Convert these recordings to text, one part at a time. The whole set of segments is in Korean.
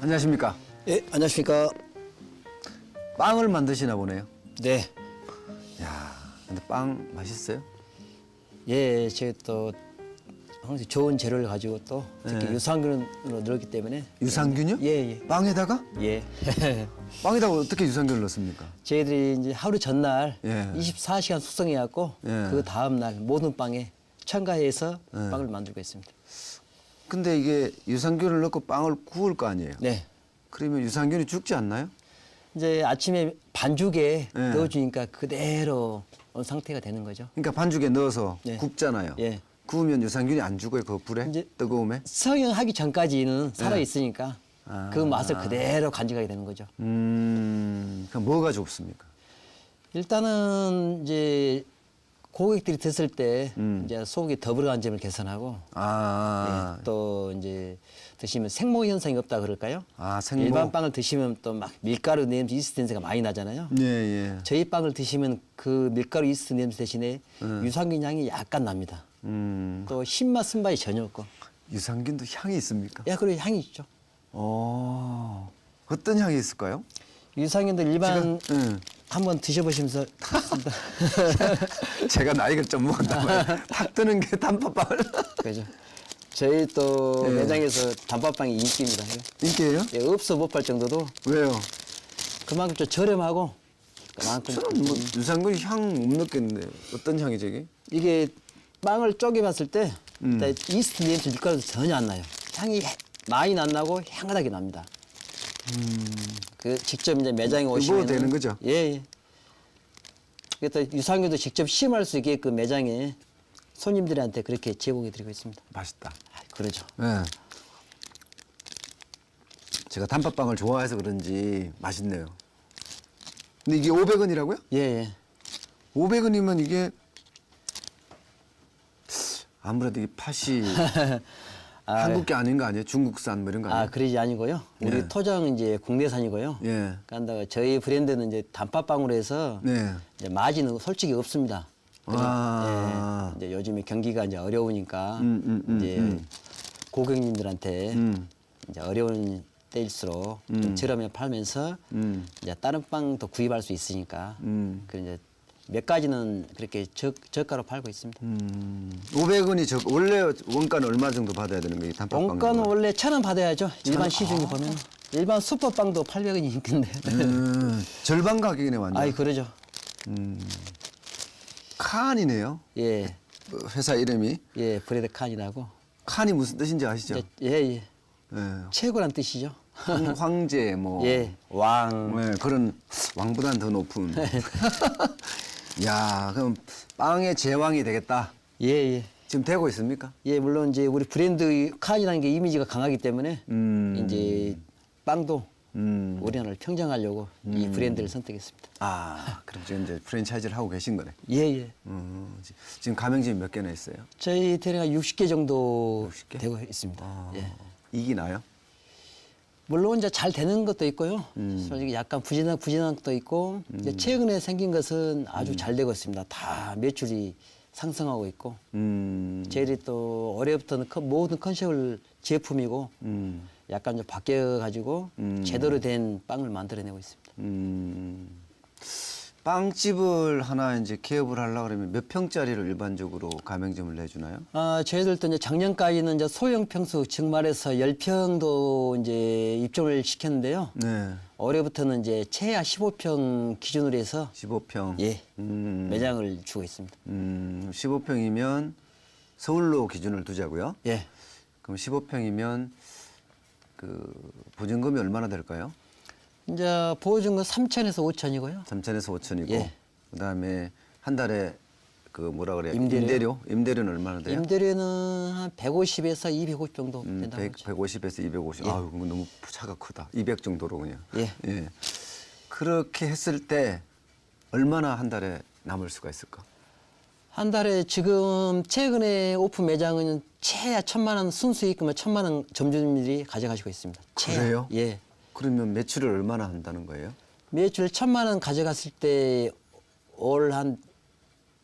안녕하십니까. 예, 안녕하십니까. 빵을 만드시나 보네요. 네. 야, 근데 빵 맛있어요? 예, 제가 또 항상 좋은 재료를 가지고 또 특히 네. 유산균으로 넣었기 때문에 유산균요? 예, 예. 빵에다가? 예. 빵에다가 어떻게 유산균을 넣습니까? 저희들이 이제 하루 전날 예. 24시간 숙성해 갖고 예. 그 다음 날 모든 빵에 첨가해서 예. 빵을 만들고 있습니다. 근데 이게 유산균을 넣고 빵을 구울 거 아니에요? 네. 그러면 유산균이 죽지 않나요? 이제 아침에 반죽에 예. 넣어주니까 그대로 온 상태가 되는 거죠. 그러니까 반죽에 넣어서 예. 굽잖아요. 예. 구우면 유산균이 안 죽어요, 그 불에? 이제- 뜨거움에? 성형하기 전까지는 살아 있으니까 예. 아. 그 맛을 그대로 간직하게 되는 거죠. 음, 그럼 뭐가 좋습니까? 일단은 이제 고객들이 드실 때 음. 이제 속이 더불어간 점을 개선하고 아, 예, 또 이제 드시면 생모 현상이 없다 그럴까요? 아, 생모. 일반 빵을 드시면 또 막 밀가루 냄새, 이스트 냄새가 많이 나잖아요. 예, 예. 저희 빵을 드시면 그 밀가루 이스트 냄새 대신에 음. 유산균 향이 약간 납니다. 음, 또 신맛 쓴맛이 전혀 없고. 유산균도 향이 있습니까? 야, 그리고 향이 있죠. 어, 어떤 향이 있을까요? 유산균도 일반 제가- 응. 한번 드셔보시면서 제가 나이가 좀 말이에요. 탁 뜨는 게 단팥빵을. 그죠. 저희 또 예. 매장에서 단팥빵이 인기입니다. 인기예요? 예, 없어 못팔 정도도 왜요? 그만큼 좀 저렴하고 그만큼 저는 뭐 유산균 향 못 느꼈는데 어떤 향이죠 이게? 이게 빵을 쪼개봤을 때 음. 일단 이스트 냄새 밀가루 전혀 안 나요. 향이 많이 안 나고 향긋하게 납니다. 그 직접 이제 매장에 오시면 되는 거죠? 예, 예. 그래서 유산균도 직접 시음할 수 있게 그 매장에 손님들한테 그렇게 제공해 드리고 있습니다. 맛있다. 아, 그러죠. 예. 제가 단팥빵을 좋아해서 그런지 맛있네요. 근데 이게 500원이라고요? 예, 예. 500원이면 이게 아무래도 이 팥이 아, 한국 게 아닌 거 아니에요? 중국산 뭐 이런 거 아, 아니에요? 그러지 아니고요. 우리 예. 토장 이제 국내산이고요. 예. 그러니까 저희 브랜드는 이제 단팥빵으로 해서 네. 이제 마진은 솔직히 없습니다. 그래서, 아. 예, 이제 요즘에 경기가 이제 어려우니까 음, 음, 음, 이제 음. 고객님들한테 음. 이제 어려운 때일수록 좀 저렴하게 팔면서 음. 이제 다른 빵도 구입할 수 있으니까 음. 그 이제 몇 가지는 그렇게 저, 저가로 팔고 있습니다. 음. 500원이 저 원래 원가는 얼마 정도 받아야 되는 거예요? 단팥빵. 원가는 원래 천 원 받아야죠. 일반 원? 시중에 보면 일반 슈퍼빵도 800원이 있는데. 음, 절반 가격이네 완전. 아이 그러죠. 칸이네요. 예, 어, 회사 이름이 예, 브레드 칸이라고. 칸이 무슨 뜻인지 아시죠? 예, 예. 예. 최고란 뜻이죠. 황- 황제 뭐 예, 왕. 네, 그런 왕보다는 더 높은. 야, 그럼 빵의 제왕이 되겠다. 예, 예. 지금 되고 있습니까? 예, 물론 이제 우리 브랜드 칸이라는 게 이미지가 강하기 때문에 음. 이제 빵도 음. 우리나라를 평정하려고 이 브랜드를 선택했습니다. 아, 그럼 지금 이제 프랜차이즈를 하고 계신 거네. 예, 예. 음, 지- 지금 가맹점이 몇 개나 있어요? 저희 대략 60개 정도 60 개? 되고 있습니다. 아, 예. 이기 나요? 물론 이제 잘 되는 것도 있고요. 음. 솔직히 약간 부진한 부진한 것도 있고. 이제 최근에 생긴 것은 아주 잘 되고 있습니다. 다 매출이 상승하고 있고. 음. 저희들이 또 올해부터는 컨- 모든 컨셉을 제품이고 음. 약간 좀 바뀌어 가지고 음. 제대로 된 빵을 만들어내고 있습니다. 음. 빵집을 하나 이제 개업을 하려고 그러면 몇 평짜리를 일반적으로 가맹점을 내주나요? 아, 저희들도 이제 작년까지는 이제 소형 평수 즉 말해서 10평도 이제 입점을 시켰는데요. 네. 올해부터는 이제 최하 15평 기준으로 해서 15평. 예. 음. 매장을 주고 있습니다. 음, 15평이면 서울로 기준을 두자고요. 예. 그럼 15평이면 그 보증금이 얼마나 될까요? 이제 보증금 3천에서 5천이고요. 3천에서 5천이고 예. 그다음에 한 달에 그 뭐라 그래요? 임대료? 임대료? 임대료는 얼마나 돼요? 임대료는 한 150에서 250 정도 음, 된다고 100, 하죠. 150에서 250. 예. 아유, 그거 너무 차가 크다. 200 정도로 그냥. 예. 그렇게 했을 때 얼마나 한 달에 남을 수가 있을까? 한 달에 지금 최근에 오픈 매장은 최하 천만 원 순수익금을 천만 원 점주님들이 가져가시고 있습니다. 최하. 그래요? 예. 그러면 매출을 얼마나 한다는 거예요? 매출 천만 원 가져갔을 때 올 한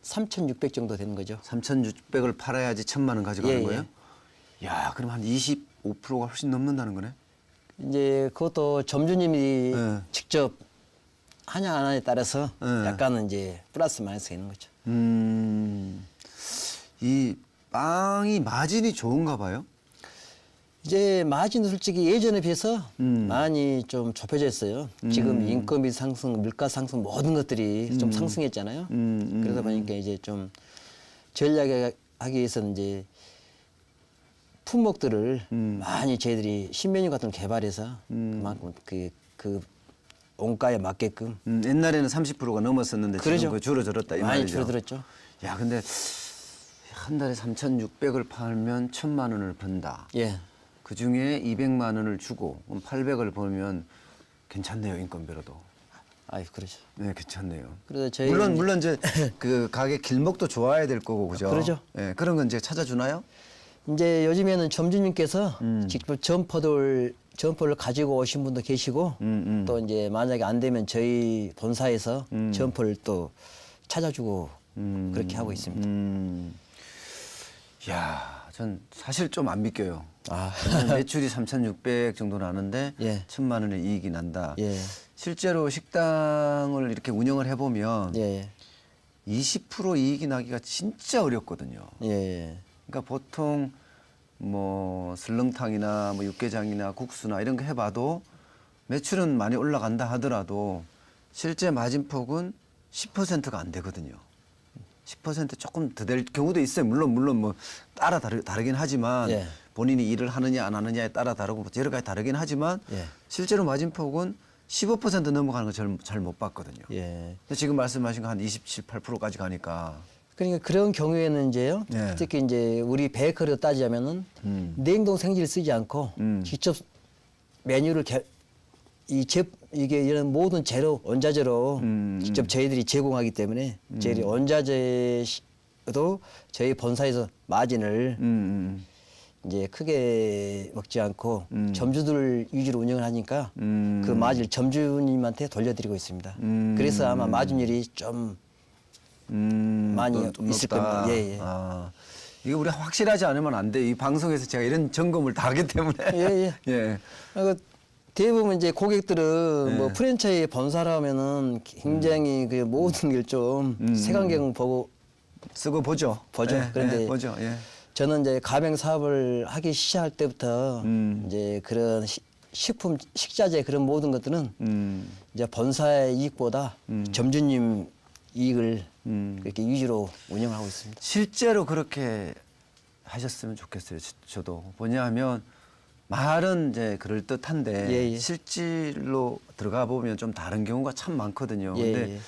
3,600 정도 되는 거죠. 3,600을 팔아야지 천만 원 가져가는 예, 예. 거예요? 야, 그럼 한 25%가 훨씬 넘는다는 거네? 이제 그것도 점주님이 네. 직접 하냐 안 하냐에 따라서 네. 약간은 이제 플러스 마이너스가 있는 거죠. 음, 이 빵이 마진이 좋은가 봐요. 이제 마진도 솔직히 예전에 비해서 음. 많이 좀 좁혀져 있어요. 지금 인건비 상승, 물가 상승 모든 것들이 좀 상승했잖아요. 음, 음, 그러다 보니까 이제 좀 전략하기 위해서는 이제 품목들을 음. 많이 저희들이 신메뉴 같은 걸 개발해서 그만큼 그, 그 원가에 맞게끔 음, 옛날에는 30%가 넘었었는데 그러죠. 지금 그 줄어들었다 이 많이 말이죠. 줄어들었죠. 야, 근데 한 달에 3,600을 팔면 1,000만 원을 번다. 예. 그 중에 200만 원을 주고 그럼 800을 벌면 괜찮네요 인건비로도. 아이 그러죠. 네, 괜찮네요. 그래서 저희 물론 물론 이제 그 가게 길목도 좋아야 될 거고 그죠? 그러죠. 예, 그런 건 이제 찾아주나요? 이제 요즘에는 점주님께서 음. 직접 점포들 점포를 가지고 오신 분도 계시고 음, 음. 또 이제 만약에 안 되면 저희 본사에서 음. 점포를 또 찾아주고 음, 그렇게 하고 있습니다. 음. 야, 전 사실 좀 안 믿겨요. 아. 매출이 3,600 정도 나는데 예. 천만 원의 이익이 난다. 예. 실제로 식당을 이렇게 운영을 해보면 예, 20% 이익이 나기가 진짜 어렵거든요. 예, 예. 그러니까 보통 뭐 설렁탕이나 뭐 육개장이나 국수나 이런 거 해봐도 매출은 많이 올라간다 하더라도 실제 마진폭은 10%가 안 되거든요. 10% 조금 더 될 경우도 있어요. 물론 물론 뭐 따라 다르, 다르긴 하지만 예. 본인이 일을 하느냐 안 하느냐에 따라 다르고 뭐 여러 가지 다르긴 하지만 예. 실제로 마진폭은 15% 넘어가는 거잘못 봤거든요. 예. 근데 지금 말씀하신 거 한 27, 8%까지 가니까 그러니까 그런 경우에는 이제요. 예. 특히 이제 우리 베이커리로 따지자면은 음. 냉동 생지를 쓰지 않고 음. 직접 메뉴를 개, 이 제, 이게 이런 모든 재료 원자재로 음, 직접 저희들이 제공하기 때문에 저희들이 원자재도 저희 본사에서 마진을 음, 음, 이제 크게 먹지 않고 음. 점주들 위주로 운영을 하니까 음. 그 마진을 점주님한테 돌려드리고 있습니다. 음. 그래서 아마 마진율이 좀 음, 많이 또- 좀 있을 높다. 겁니다. 예, 예. 아, 이거 우리 확실하지 않으면 안 돼. 이 방송에서 제가 이런 점검을 다 하기 때문에. 예, 예. 예. 그 대부분 이제 고객들은 네. 뭐 프랜차이즈 본사라 하면은 굉장히 그 모든 걸 좀 음. 색안경 보고 쓰고 보죠. 보죠. 예, 그런데 예, 보죠. 예. 저는 이제 가맹 사업을 하기 시작할 때부터 음. 이제 그런 시- 식품 식자재 그런 모든 것들은 음. 이제 본사의 이익보다 음. 점주님 이익을 음. 그렇게 위주로 운영하고 있습니다. 실제로 그렇게 하셨으면 좋겠어요. 저- 저도. 뭐냐하면 말은 이제 그럴 듯한데 예, 예. 실질로 들어가 보면 좀 다른 경우가 참 많거든요. 예, 근데 예.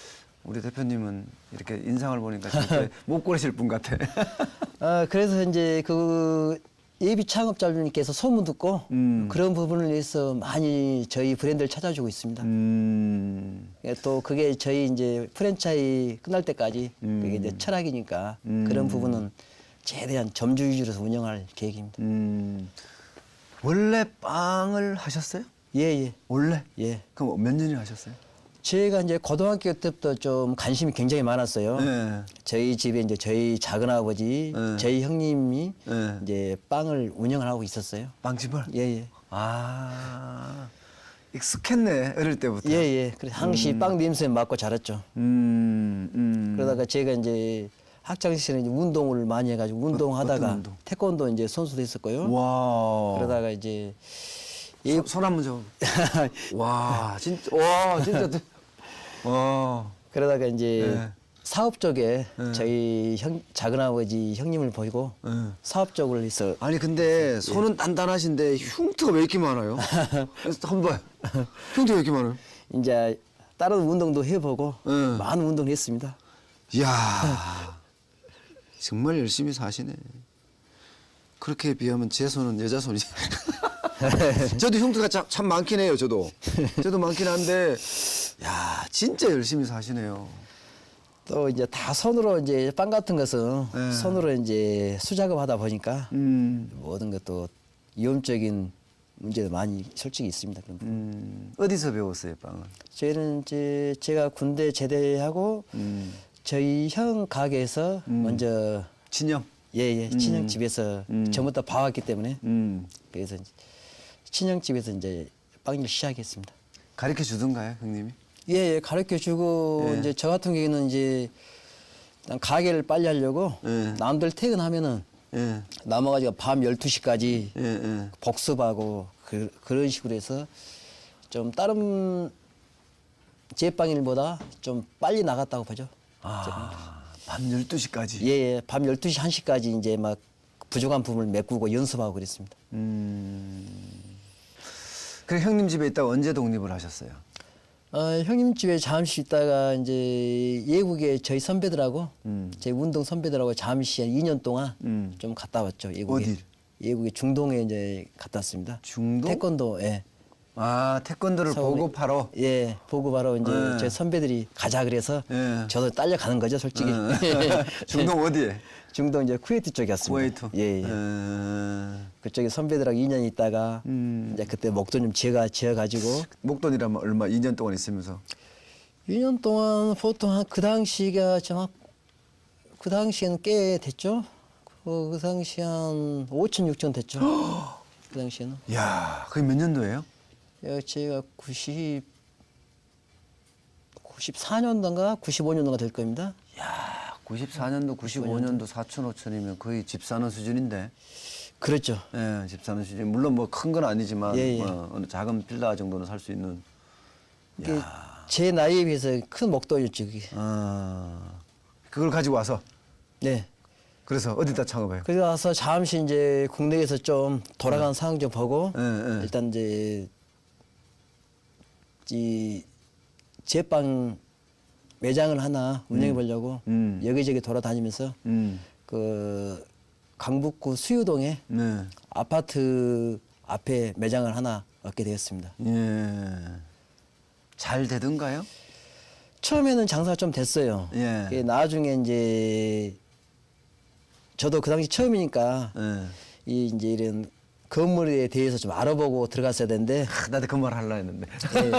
우리 대표님은 이렇게 인상을 보니까 절대 못 고르실 분 같아. 아, 그래서 이제 그 예비 창업자분께서 소문 듣고 음. 그런 부분을 위해서 많이 저희 브랜드를 찾아주고 있습니다. 음. 예, 또 그게 저희 이제 프랜차이 끝날 때까지 음. 그게 이제 철학이니까 음. 그런 부분은 최대한 점주 위주로 운영할 계획입니다. 음. 원래 빵을 하셨어요? 예, 예. 원래? 예. 그럼 몇 년이나 하셨어요? 제가 이제 고등학교 때부터 좀 관심이 굉장히 많았어요. 네. 저희 집에 이제 저희 작은 아버지, 네. 저희 형님이 네. 이제 빵을 운영을 하고 있었어요. 빵집을? 예, 예. 아. 익숙했네. 어릴 때부터. 예, 예. 그래서 항시 빵 냄새 맡고 자랐죠. 음. 음. 그러다가 제가 이제 학창 시절에 이제 운동을 많이 해가지고 운동하다가 어떤 운동? 태권도 이제 선수도 했었고요. 와. 그러다가 이제 손, 손 한번 줘. 와, 진짜 와, 진짜 대- 와. 그러다가 이제 네. 사업 쪽에 네. 저희 형 작은 아버지 형님을 보고 네. 사업 쪽을 해서 아니 근데 손은 단단하신데 흉터가 왜 이렇게 많아요? 한번. 흉터 왜 이렇게 많아요? 이제 다른 운동도 해보고 네. 많은 운동을 했습니다. 이야 정말 열심히 사시네. 그렇게 비하면 제 손은 여자 손이지. 저도 흉터가 참, 참 많긴 해요. 저도 저도 많긴 한데 야 진짜 열심히 사시네요. 또 이제 다 손으로 이제 빵 같은 것은 네. 손으로 이제 수작업하다 보니까 음, 모든 것도 위험적인 문제도 많이 솔직히 있습니다. 그런 부분. 음 어디서 배웠어요 빵을? 저희는 이제 제가 군대 제대하고 음, 저희 형 가게에서 음. 먼저 친형. 예예 음. 친형 집에서 음. 전부터 봐왔기 때문에 음, 그래서 이제 친형 집에서 이제 빵 일을 시작했습니다. 가르쳐 주던가요, 형님이? 예, 예 가르쳐 주고 예. 이제 저 같은 경우에는 이제 일단 가게를 빨리 하려고 예. 남들 퇴근하면은 예, 남아가지고 밤 12시까지 예, 예. 복습하고 그, 그런 식으로 해서 좀 다른 제빵일보다 좀 빨리 나갔다고 보죠. 아, 밤 12시까지. 예, 예. 밤 12시, 1시까지 이제 막 부족한 부분을 메꾸고 연습하고 그랬습니다. 음. 그래 형님 집에 있다가 언제 독립을 하셨어요? 어, 형님 집에 잠시 있다가 이제 예국에 저희 선배들하고 음. 저희 운동 선배들하고 잠시 한 2년 동안 음. 좀 갔다 왔죠. 예국에. 어딜? 예국에 중동에 이제 갔다 왔습니다. 중동? 태권도 예. 아, 태권도를 보급하러. 예, 보고 바로 이제 네. 제 선배들이 가자 그래서 예. 저도 딸려 가는 거죠, 솔직히. 어. 중동 어디에? 중동 이제 쿠웨이트 쪽이었습니다. 쿠웨이트. 예, 예. 어, 그쪽에 선배들하고 2년 있다가 음. 이제 그때 목도 좀 지어가 지어 가지고 목돈이라면 얼마? 2년 동안 있으면서. 2년 동안 보통 한 그 당시가 정확 그 당시에는 꽤 됐죠. 그, 그 당시 한 5천 6천 됐죠. 그 당시에는. 야, 그게 몇 년도예요? 예, 제가 90 94년도인가 95년도가 될 겁니다. 야, 94년도, 95년도 4천 5천이면 거의 집 사는 수준인데. 그렇죠. 예, 집 사는 수준. 물론 뭐 큰 건 아니지만 예, 예. 뭐 어느 작은 빌라 정도는 살 수 있는. 이게 제 나이에 비해서 큰 목돈이었죠. 그게. 아, 그걸 가지고 와서 네. 그래서 어디다 창업해요? 그래서 와서 잠시 이제 국내에서 좀 돌아가는 상황 좀 보고 예, 예. 일단 이제 이 제빵 매장을 하나 운영해 보려고 음. 여기저기 돌아다니면서 음, 그 강북구 수유동에 네, 아파트 앞에 매장을 하나 얻게 되었습니다. 예, 잘 되던가요? 처음에는 장사가 좀 됐어요. 예. 그게 나중에 이제 저도 그 당시 처음이니까 예. 이 이제 이런 건물에 대해서 좀 알아보고 들어갔어야 되는데 아, 나도 그 말 하려 했는데. 예.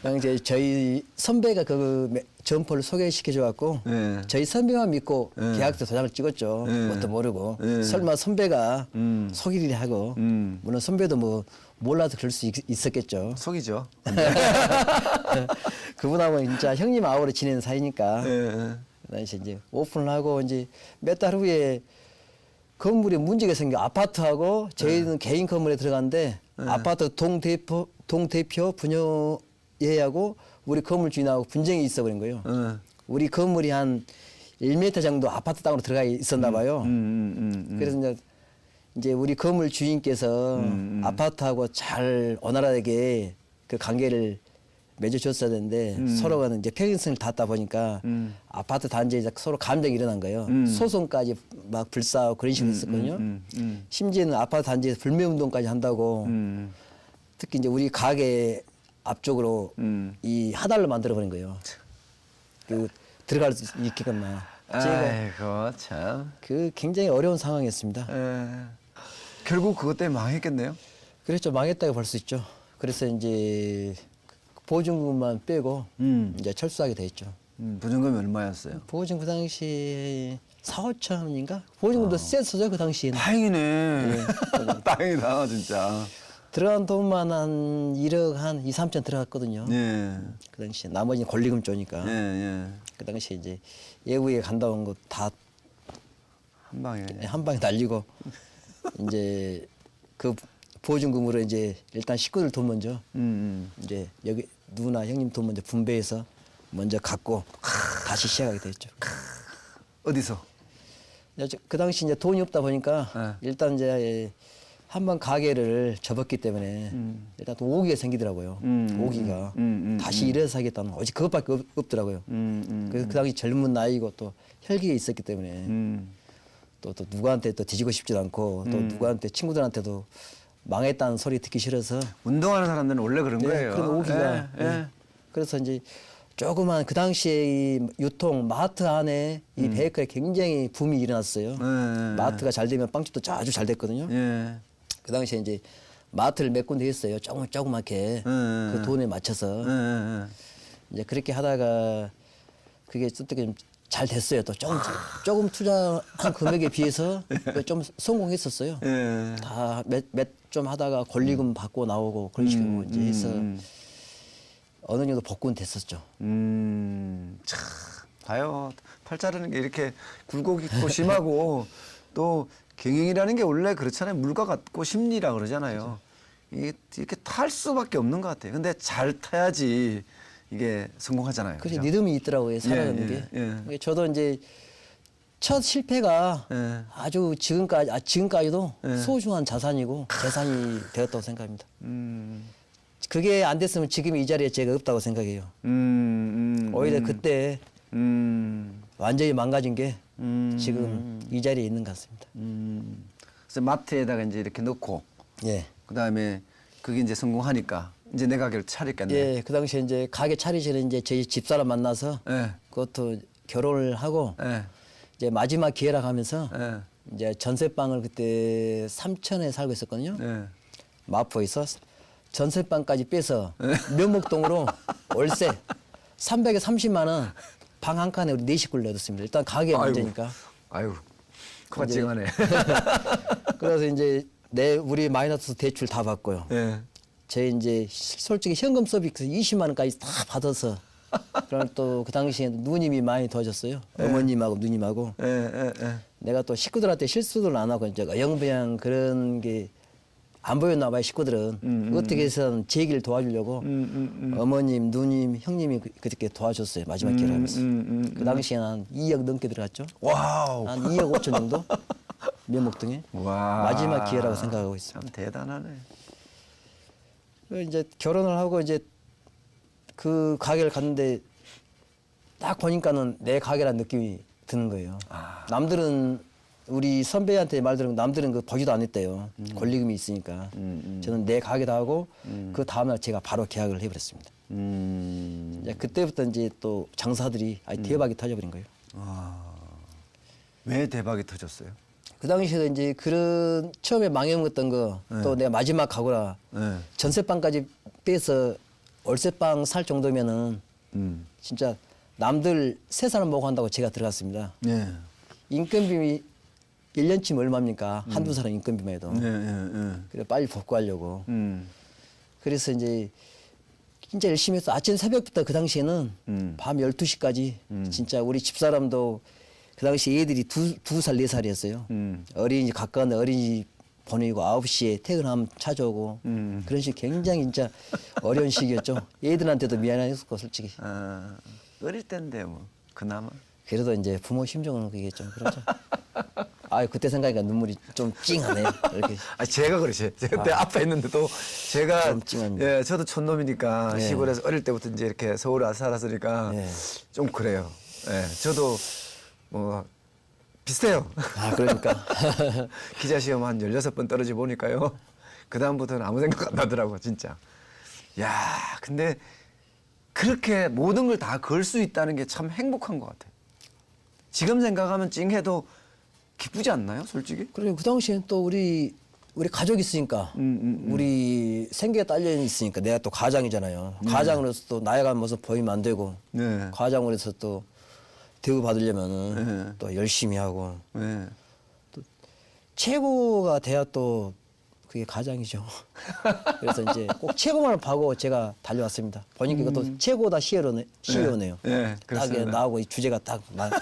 그냥 이제 저희 선배가 그 매- 점포를 소개시켜 줘갖고 예. 저희 선배만 믿고 예. 계약서 도장을 찍었죠. 예. 뭣도 모르고 예. 설마 선배가 음. 속일이 하고 음. 물론 선배도 뭐 몰라도 그럴 수 있, 있었겠죠. 속이죠. 그분하고 진짜 형님 아우로 지내는 사이니까 예. 그래서 이제 오픈을 하고 이제 몇 달 후에 건물에 문제가 생겨 아파트하고 저희는 개인 건물에 들어갔는데 아파트 동 대표 동 대표 분여 예하고 우리 건물 주인하고 분쟁이 있어 버린 거예요. 예. 우리 건물이 한 1m 정도 아파트 땅으로 들어가 있었나 봐요. 음, 음, 음, 음. 그래서 이제 이제 우리 건물 주인께서 음, 음. 아파트하고 잘 원활하게 그 관계를 맺어줬어야 되는데 서로가 이제 평행선을 닿다 보니까 음. 아파트 단지에 서로 감정이 일어난 거예요. 음. 소송까지 막 불사하고 그런 식으로 했었거든요. 음, 음. 심지어는 아파트 단지에서 불매운동까지 한다고 음. 특히 이제 우리 가게 앞쪽으로 음. 이 하달로 만들어 버린 거예요. 그 들어갈 수 있게끔 막. 제가 아이고 참. 그 굉장히 어려운 상황이었습니다. 예. 결국 그것 때문에 망했겠네요. 그랬죠. 망했다고 볼 수 있죠. 그래서 이제 보증금만 빼고 음. 이제 철수하게 됐죠. 음, 보증금이 얼마였어요? 보증금 그 당시 4, 5천인가? 보증금도 셌었죠. 그 당시에는. 다행이네. 다행이다 진짜. 들어간 돈만 한 1억 한 2, 3천 들어갔거든요. 예. 그 당시에 나머지는 권리금 쪼니까. 예, 예. 그 당시에 이제 예국에 간다 온 거 다 한 한 방에. 방에 날리고 이제 그 보증금으로 이제 일단 식구들 돈 먼저 음, 이제 여기 누나 형님 돈 먼저 분배해서 먼저 갖고 다시 시작하게 됐죠. 음. 어디서? 이제 그 당시 이제 돈이 없다 보니까 네. 일단 이제 한 번 가게를 접었기 때문에 일단 또 오기가 생기더라고요. 음, 오기가 음, 음, 음, 다시 일해서 하겠다는 오직 그것밖에 없, 없더라고요. 음, 음, 그래서 그 당시 젊은 나이고 또 혈기가 있었기 때문에 음. 또, 또 누구한테 또 뒤지고 싶지도 않고 또 누구한테 친구들한테도 망했다는 소리 듣기 싫어서 운동하는 사람들은 원래 그런 네, 거예요. 그런 오기가. 예, 예. 네. 그래서 이제 조그만 그 당시에 이 유통 마트 안에 이 베이커리 굉장히 붐이 일어났어요. 예, 예, 마트가 잘 되면 빵집도 아주 잘 됐거든요. 예. 그 당시에 이제 마트를 몇 군데 했어요. 조금 조그맣게 음, 그 돈에 맞춰서 예, 예, 예. 이제 그렇게 하다가 그게 어떻게 좀 잘 됐어요. 또 조금 조금 투자한 금액에 비해서 좀 성공했었어요. 예. 다 몇 몇 좀 하다가 권리금 받고 나오고 그런 식으로 이제 해서 음, 어느 정도 복구는 됐었죠. 음, 참 봐요. 팔 자르는 게 이렇게 굴곡 있고 심하고 또 경영이라는 게 원래 그렇잖아요. 물과 같고 심리라 그러잖아요. 이게 이렇게 탈 수밖에 없는 것 같아요. 근데 잘 타야지 이게 성공하잖아요. 그래서 그죠? 리듬이 있더라고요 살아가는 예, 게. 예, 예. 그러니까 저도 이제 첫 실패가 예. 아주 지금까지 아, 지금까지도 예. 소중한 자산이고 재산이 되었다고 생각합니다. 음, 그게 안 됐으면 지금 이 자리에 제가 없다고 생각해요. 음, 음, 오히려 음, 그때 음, 완전히 망가진 게 음, 지금 이 자리에 있는 것 같습니다. 음. 그래서 마트에다가 이제 이렇게 넣고 예. 그 다음에 그게 이제 성공하니까 이제 내 가게를 차렸겠네. 예, 그 당시에 이제 가게 차리시는 이제 저희 집사람 만나서 예. 그것도 결혼을 하고 예. 이제 마지막 기회라 하면서 예. 이제 전세방을 그때 삼천에 살고 있었거든요. 예. 마포에서 전세방까지 빼서 면목동으로 월세 330만 원 방 한 칸에 우리 네 식구를 얻었습니다. 일단 가게 문제니까. 아유, 코가찡하네. 그래서 이제 내 우리 마이너스 대출 다 받고요. 예. 제 이제 솔직히 현금 서비스 20만 원까지 다 받아서 그럼 또 그 당시에 누님이 많이 도와줬어요. 어머님하고 누님하고? 예, 예, 예. 내가 또 식구들한테 실수를 안 하고 이제 영배양 그런 게 안 보였나 봐요 식구들은. 어떻게 해서든 제 길을 도와주려고 음, 어머님 누님 형님이 그- 그렇게 도와줬어요 마지막 기회를 하면서 음, 그 당시에는 한 2억 넘게 들어갔죠? 와우. 한 2억 5천 정도? 면목동에? 와. 마지막 기회라고 생각하고 있습니다. 참 대단하네. 그 이제 결혼을 하고 이제 그 가게를 갔는데 딱 보니까는 내 가게라는 느낌이 드는 거예요. 남들은 우리 선배한테 말 들으면 남들은 그 보지도 않았대요. 권리금이 있으니까. 저는 내 가게다 하고 그 다음날 제가 바로 계약을 해버렸습니다. 음. 이제 그때부터 이제 또 장사들이 아예 대박이 터져버린 거예요. 왜 대박이 터졌어요? 그 당시에 이제 그런 처음에 망해먹었던 거 또 내가 마지막 가구라 네. 전세방까지 빼서 월세방 살 정도면은 음. 진짜 남들 세 사람 먹고 한다고 제가 들어갔습니다. 예. 인건비 1년치면 얼마입니까? 한두 사람 인건비만 해도. 예, 예, 예. 그래 빨리 복구하려고. 음. 그래서 이제 진짜 열심히 해서 아침 새벽부터 그 당시에는 음. 밤 12시까지 진짜 우리 집사람도 그 당시 애들이 두, 두 살, 네 살이었어요. 음. 어린이집 가까운 어린이집 보내고 9시에 퇴근하면 찾아오고 음. 그런 식 굉장히 진짜 어려운 시기였죠. 애들한테도 미안했었고 솔직히. 아, 어릴 때인데 뭐 그나마. 그래도 이제 부모 심정은 그게 좀 그렇죠. 아 그때 생각하니까 눈물이 좀 찡하네요. 이렇게. 아 제가 그러지. 제가 그때 아빠 있는데도 제가. 예 저도 촌놈이니까 네. 시골에서 어릴 때부터 이제 이렇게 서울에 살았으니까 네. 좀 그래요. 예 저도 뭐 비슷해요. 아 그러니까. 기자 시험 한 16번 떨어지 보니까요. 그다음부터는 아무 생각 안 나더라고, 진짜. 야, 근데 그렇게 모든 걸 다 걸 수 있다는 게 참 행복한 것 같아요. 지금 생각하면 찡해도 기쁘지 않나요, 솔직히? 그리고 그 당시엔 또 우리 우리 가족 있으니까 음, 우리 생계가 딸려 있으니까 내가 또 가장이잖아요. 가장으로서 또 나아가는 모습 보이면 안 되고 네. 가장으로서 또 대우 받으려면은 네. 또 열심히 하고 네. 최고가 돼야 또 그게 가장이죠. 그래서 이제 꼭 최고만을 파고 제가 달려왔습니다. 보니까 이것도 최고다 시에로네, 시에로네요. 음. 네, 네, 딱 그렇습니다. 나오고 이 주제가 딱 나.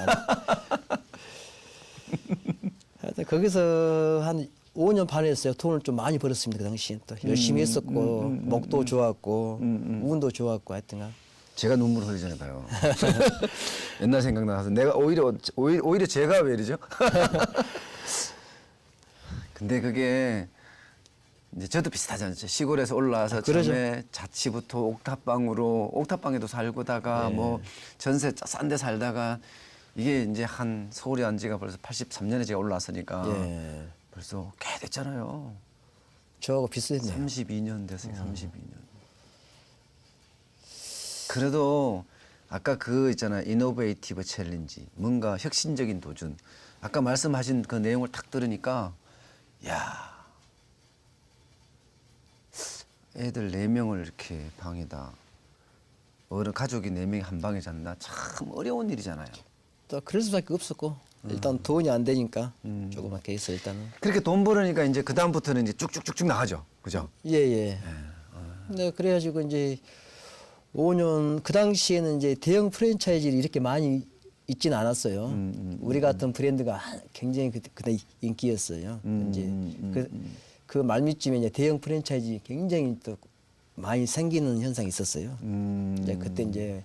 하여튼 거기서 한 5년 반 했어요. 돈을 좀 많이 벌었습니다. 그 당시에 또 열심히 했었고 목도 좋았고 운도 좋았고 하여튼간 제가 눈물 흘리잖아요, 봐요. 옛날 생각나서 내가 오히려, 오히려, 오히려 제가 왜 이러죠? 근데 그게 이제 저도 비슷하잖아요. 시골에서 올라와서 그러죠. 처음에 자취부터 옥탑방으로 옥탑방에도 살고다가 뭐 전세 싼 데 살다가 이게 이제 한 서울에 온 지가 벌써 83년에 제가 올라왔으니까 예. 벌써 꽤 됐잖아요. 저하고 비슷했네요. 32년 됐어요. 32년. 그래도 아까 그 있잖아 이노베이티브 챌린지 뭔가 혁신적인 도전 아까 말씀하신 그 내용을 딱 들으니까 야 애들 네 명을 이렇게 방에다 어른 가족이 네 명이 한 방에 잔다 참 어려운 일이잖아요. 또 그럴 수밖에 없었고 일단 돈이 안 되니까 조그맣게 해서 일단은 그렇게 돈 벌으니까 이제 그 다음부터는 이제 쭉쭉쭉쭉 나가죠. 그죠? 예예. 네 그래가지고 이제 5년 그 당시에는 이제 대형 프랜차이즈를 이렇게 많이 있지는 않았어요. 우리 같은 브랜드가 굉장히 그- 그때 인기였어요. 이제 그, 그 말미쯤에 이제 대형 프랜차이즈 굉장히 또 많이 생기는 현상이 있었어요. 음. 이제 그때 이제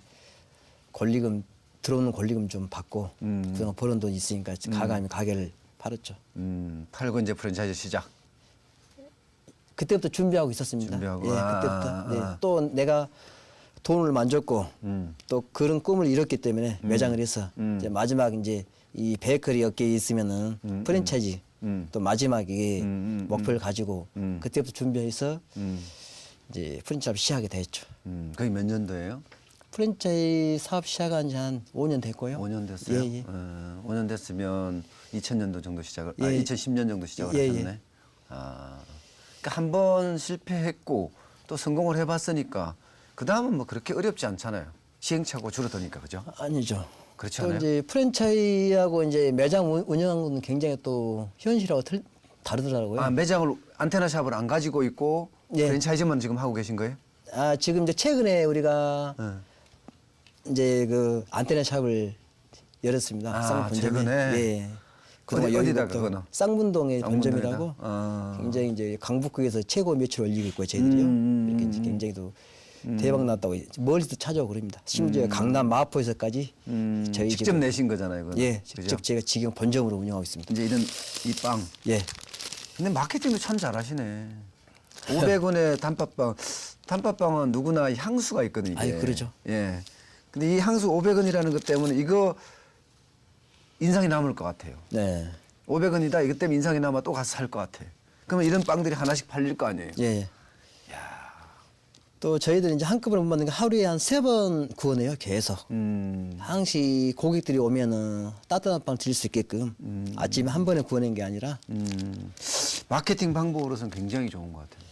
권리금 들어오는 권리금 좀 받고 음. 그동안 버는 돈 있으니까 가감히 가게를 팔았죠. 음, 팔고 이제 프랜차이즈 시작. 그때부터 준비하고 있었습니다. 준비하고. 예, 아, 그때부터. 아, 네, 아. 또 내가 돈을 만졌고 음. 또 그런 꿈을 이뤘기 때문에 매장을 해서 음. 이제 마지막 이제 이 베이커리 업계에 있으면은 음, 프랜차이즈 음. 또 마지막에 음, 음, 목표를 가지고 음. 그때부터 준비해서 음. 이제 프랜차이즈 시작하게 됐죠. 음, 그게 몇 년도예요? 프랜차이즈 사업 시작한 지 한 5년 됐고요. 5년 됐어요. 예, 예. 어, 5년 됐으면 2000년도 정도 시작을 아, 예. 2010년 정도 시작을 예, 예. 하셨네. 아. 그러니까 한 번 실패했고 또 성공을 해 봤으니까 그 다음은 뭐 그렇게 어렵지 않잖아요. 시행착오 줄어드니까 그죠? 아니죠. 그렇지 또 않아요? 이제 프랜차이즈하고 이제 매장 운- 운영하는 건 굉장히 또 현실하고 틀, 다르더라고요. 아, 매장을 안테나 샵을 안 가지고 있고 예. 프랜차이즈만 지금 하고 계신 거예요? 아 지금 이제 최근에 우리가 네. 이제 그 안테나 샵을 열었습니다. 아. 최근에? 예. 그동안 어디- 어디다 그거는? 쌍문동의 쌍문동에다? 본점이라고 아. 굉장히 이제 강북구에서 최고 매출 올리고 있고 저희들이요. 음, 이렇게 이제 굉장히 또 대박 났다고 멀리서 찾아오고 그럽니다. 심지어 강남 마포에서까지 음, 저희 직접 집을- 내신 거잖아요, 그건. 예? 직접 제가 지금 본점으로 운영하고 있습니다. 이제 이런 이 빵. 예. 근데 마케팅도 참 잘하시네. 500원의 단팥빵. 단팥빵은 누구나 향수가 있거든요. 이게. 아유, 그러죠. 예. 근데 이 향수 500원이라는 것 때문에 이거 인상이 남을 것 같아요. 네. 500원이다. 이것 때문에 인상이 남아 또 가서 살 것 같아. 그러면 이런 빵들이 하나씩 팔릴 거 아니에요. 예. 또 저희들은 이제 한꺼번에 못 만든 게 하루에 한 세 번 구워내요, 계속. 음. 항시 고객들이 오면은 따뜻한 빵 드릴 수 있게끔 아침에 한 번에 구워낸 게 아니라 음. 마케팅 방법으로서는 굉장히 좋은 것 같아요.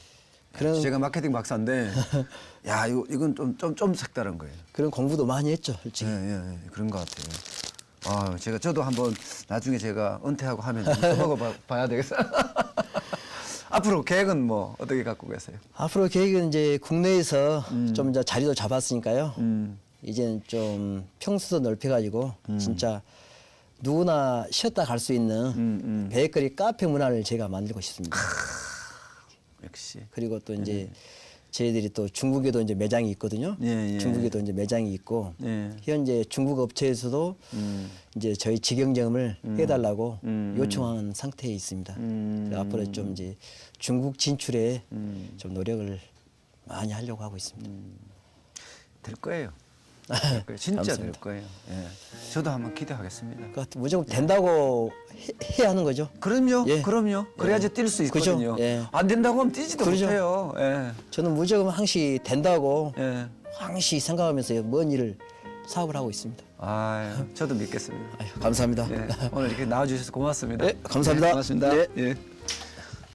그런- 제가 마케팅 박사인데, 야, 이거, 이건 좀, 좀, 좀 색다른 거예요. 그런 공부도 많이 했죠, 솔직히. 예, 예, 예, 그런 것 같아요. 아, 제가 저도 한번 나중에 제가 은퇴하고 하면 좀 써먹어 봐- 봐야 되겠어. 앞으로 계획은 뭐 어떻게 갖고 계세요? 앞으로 계획은 이제 국내에서 좀 이제 자리도 잡았으니까요. 음. 이제는 좀 평수도 넓혀가지고 진짜 누구나 쉬었다 갈 수 있는 음, 음. 베이커리 카페 문화를 제가 만들고 싶습니다. 역시. 그리고 또 이제 저희들이 또 중국에도 이제 매장이 있거든요. 예, 예. 중국에도 이제 매장이 있고 예. 현재 중국 업체에서도 음. 이제 저희 직영점을 해달라고 음. 요청하는 상태에 있습니다. 음. 앞으로 좀 이제 중국 진출에 음. 좀 노력을 많이 하려고 하고 있습니다. 될 거예요. 될 거예요. 진짜 될 감사합니다. 거예요. 예. 저도 한번 기대하겠습니다. 그 무조건 된다고 해, 야 하는 거죠. 그럼요. 예. 그럼요. 그래야지 뛸 수 그죠? 있거든요. 예. 안 된다고 하면 뛰지도 그러죠. 못해요. 예. 저는 무조건 항시 된다고 예. 항시 생각하면서 먼 일을 사업을 하고 있습니다. 아, 저도 믿겠습니다. 아유, 감사합니다. 예. 오늘 이렇게 나와주셔서 고맙습니다. 네, 감사합니다. 예, 고맙습니다. 네. 예.